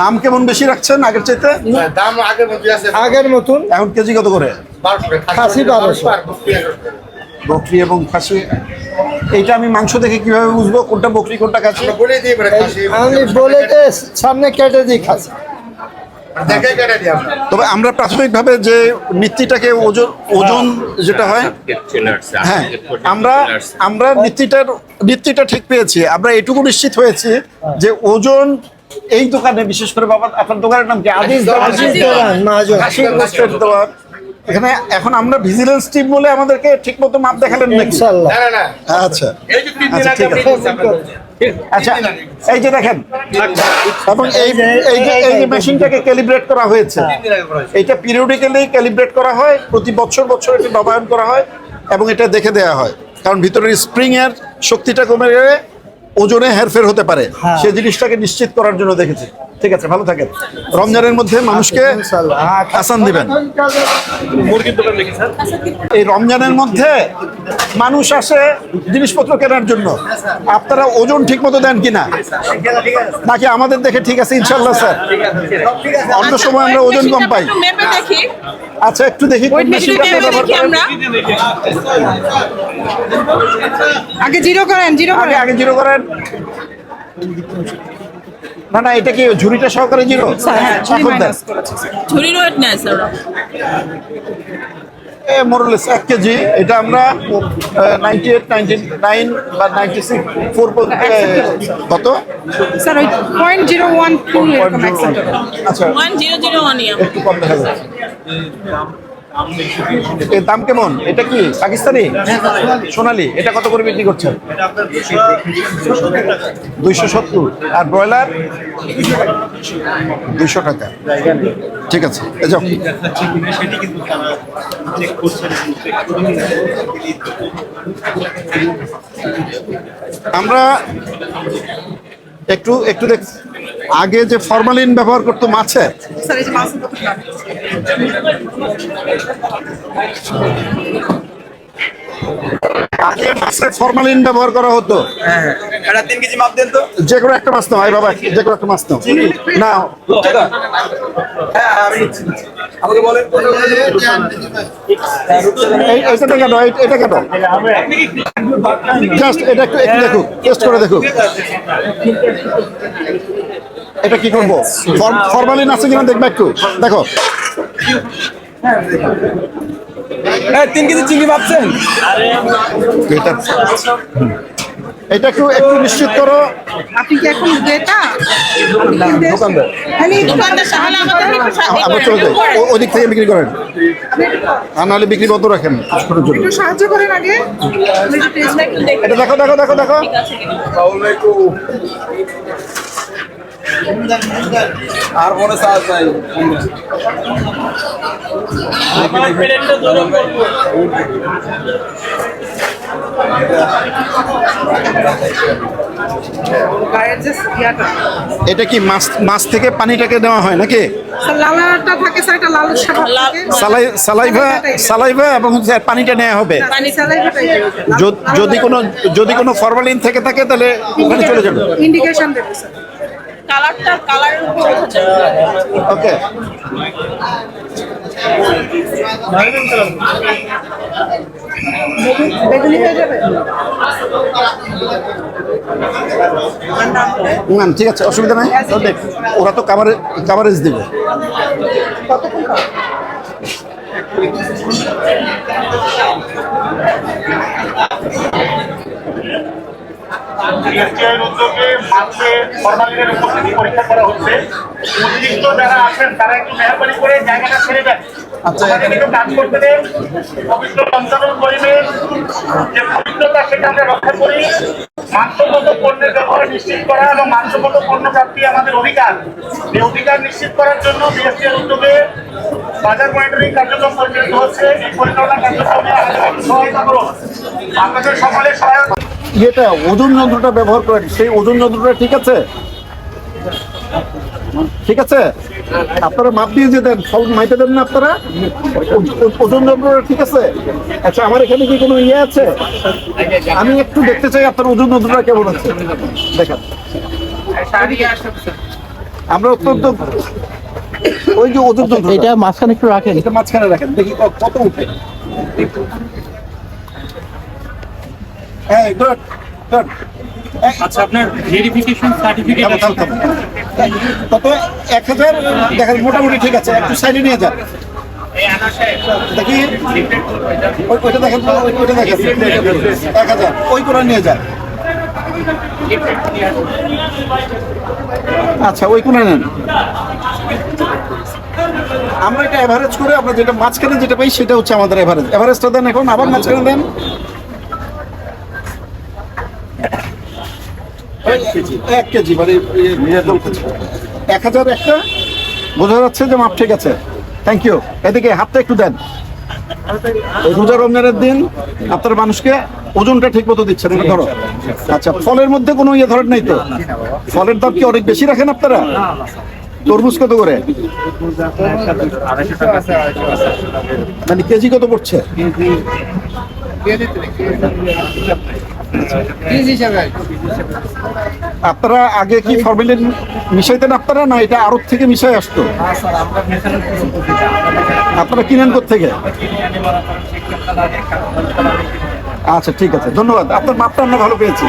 দাম কেমন বেশি রাখছেন আগের চাইতে? দাম আগের আছে। আগের মতন? এখন কেজি কত করে? খাসি বারোশো। বকরি এবং খাসি। এইটা আমি মাংস দেখে কীভাবে বুঝব? কোনটা বকরি কোনটা খাসি? বলে দিই এবারে খাসি আমি বলে যে সামনে কেটে দিই খাসি। দেখে কেটে দিই আমরা। তবে আমরা প্রাথমিকভাবে যে নীতিটাকে ওজন ওজন যেটা হয় হ্যাঁ আমরা আমরা নীতিটার নীতিটা ঠিক পেয়েছি। আমরা এটুকু নিশ্চিত হয়েছি যে ওজন এই দোকানে বিশেষ করে বাবা আপনার দোকানের নাম কি? আদিস আজিজ দোকান, এখানে এখন আমরা ভিজিলেন্স টিম বলে আমাদেরকে ঠিক মতো মাপ দেখালেন না না না। আচ্ছা। এই যে তিন দিন আচ্ছা, আগে ঠিক আছে। আচ্ছা এই যে দেখেন এবং এই এই যে এই যে মেশিনটাকে ক্যালিব্রেট করা হয়েছে এটা পিরিয়ডিক্যালি ক্যালিব্রেট করা হয় প্রতি বছর বছর এটা নবায়ন করা হয় এবং এটা দেখে দেওয়া হয়। কারণ ভিতরের স্প্রিং এর শক্তিটা কমে গেলে ওজনে হেরফের হতে পারে। সে জিনিসটাকে নিশ্চিত করার জন্য দেখেছি। ঠিক আছে ভালো থাকেন। রমজানের মধ্যে মানুষকে আসান দিবেন। এই রমজানের মধ্যে মানুষ আসে জিনিসপত্র কেনার জন্য। আপনারা ওজন ঠিক মতো দেন কিনা? নাকি আমাদের দেখে ঠিক আছে ইনশাল্লাহ স্যার। অন্য সময় আমরা ওজন কম পাই। একটু মেপে দেখি আচ্ছা একটু দেখি আগে জিরো করেন জিরো আগে জিরো করেন। না না এটা কি ঝুড়িটা সহকারে জিরো? হ্যাঁ ঝুড়ি নেয় স্যার এ মোরলেস এক কেজি। এটা আমরা নাইনটি এইট নাইনটি নাইন বা নাইনটি সিক্স ফোর কত? স্যার ওই পয়েন্ট জিরো ওয়ান আচ্ছা। ওয়ান জিরো ওয়ান একটু কম দেখা যাচ্ছে। এর দাম কেমন? এটা কি পাকিস্তানি? সোনালি। এটা কত করে বিক্রি করছেন? দুইশো সত্তর। আর ব্রয়লার? দুইশো টাকা। ঠিক আছে আমরা একটু একটু দেখ আগে যে ফরমালিন ব্যবহার করতো মাছে আগে মাছে ফরমালিন ব্যবহার করা হতো। এটা তিন কেজি মাপ দেন তো। যে কোনো একটা মাছ নাও আই বাবা যে কোনো একটা মাছ নাও। না। হ্যাঁ আমি আমাকে বলেন এটা এটা কেন জাস্ট এটা একটু একটু দেখুক টেস্ট করে দেখুক এটা কি করব? ফরমালিন আছে কিনা দেখবে একটু। দেখো। হ্যাঁ তিন কেজি চিংড়ি মাপছেন এটা এটা একটু একটু নিশ্চিত করো। আপনি কি এখন ক্রেতা? দোকানদার। আবার চলে। যায় ও- ওদিক থেকে বিক্রি করেন। আর নাহলে বিক্রি কত রাখেন একটু সাহায্য করেন আগে। এটা দেখো দেখো দেখো দেখো। ঠিক আছে। কিনা। আর কোনো সাহায্য নাই। এটা কি মাছ মাছ থেকে পানিটাকে দেওয়া হয় নাকি? স্যার লালাটা থাকে স্যার এটা লাল সাদা থাকে। সালাই সালাইভা সালাইভা এবং পানিটা নেওয়া হবে। যদ- কোনো যদি কোনো ফরমালিন থেকে থাকে তাহলে ওখানে চলে যাবে। ইন্ডিকেশন দেবে স্যার কালারটা কালারের উপর ওকে ঠিক আছে অসুবিধা নাই। ওরা তো কাভারে কাভারেজ দিবে। এসটিআইয়ের উদ্যোগে মাসে ফরমালিনের উপস্থিতি পরীক্ষা করা হচ্ছে। উদ্দিষ্ট যারা আছেন তারা একটু মেহরবানি করে জায়গাটা ছেড়ে দেন। আচ্ছা। কাজ করতে দেন পবিত্র রমজানুল করিমের যে পবিত্রতা সেটা আমরা রক্ষা করি। মানসম্মত পণ্যের ব্যবহার নিশ্চিত করা এবং মানসম্মত পণ্য প্রাপ্তি আমাদের অধিকার। এই অধিকার নিশ্চিত করার জন্য বিএসটিআর উদ্যোগে বাজার মনিটরিং কার্যক্রম পরিচালিত হচ্ছে। এই পরিচালনা কার্যক্রমে আমাদের সহায়তা করুন আপনাদের সকলের সহায়তা ইয়েটা ওজন যন্ত্রটা ব্যবহার করেন। সেই ওজন যন্ত্রটা ঠিক আছে? ঠিক আছে? আপনারা মাপ দিয়ে যে দেন ফল মাইপে দেন না আপনারা? ওজন যন্ত্রটা ঠিক আছে? আচ্ছা আমার এখানে কি কোনো ইয়ে আছে? আমি একটু দেখতে চাই আপনার ওজন যন্ত্রটা কেমন আছে। দেখেন। আমরা অত্যন্ত ওই যে ওজন যন্ত্র এটা মাঝখানে একটু রাখেন। এটা মাঝখানে রাখেন। দেখি কত উঠে। হ্যাঁ গুড গুড আচ্ছা আপনার ভেরিফিকেশন সার্টিফিকেট। কত এক হাজার দেখা যায় মোটামুটি ঠিক আছে একটু সাইডে নিয়ে যান দেখি ওই- ওইটা দেখেন ওইটা দেখেন। এক হাজার ওই করে নিয়ে যান আচ্ছা ওই কোণে নেন। আমরা এটা এভারেজ করে আমরা যেটা মাঝখানে যেটা পাই সেটা হচ্ছে আমাদের এভারেজ এভারেজটা দেন এখন আবার মাঝখানে দেন। এক কেজি। মানে এক হাজার একটা? বোঝা যাচ্ছে যে মাপ ঠিক আছে। থ্যাংক ইউ এদিকে হাতটা একটু দেন। রোজা রমজানের দিন আপনার মানুষকে ওজনটা ঠিক মতো দিচ্ছেন ধরো। আচ্ছা ফলের মধ্যে কোনো ইয়ে ধরেন নাই তো? ফলের দাম কি অনেক বেশি রাখেন আপনারা? তরমুজ কত করে? মানে কেজি কত পড়ছে? আপনারা আগে কি ফর্মেলিন মিশাইতেন আপনারা, না এটা আরব থেকে মিশাই আসতো? আপনারা কিনেন থেকে আচ্ছা ঠিক আছে। ধন্যবাদ। আপনার মাপটা আমরা ভালো পেয়েছি।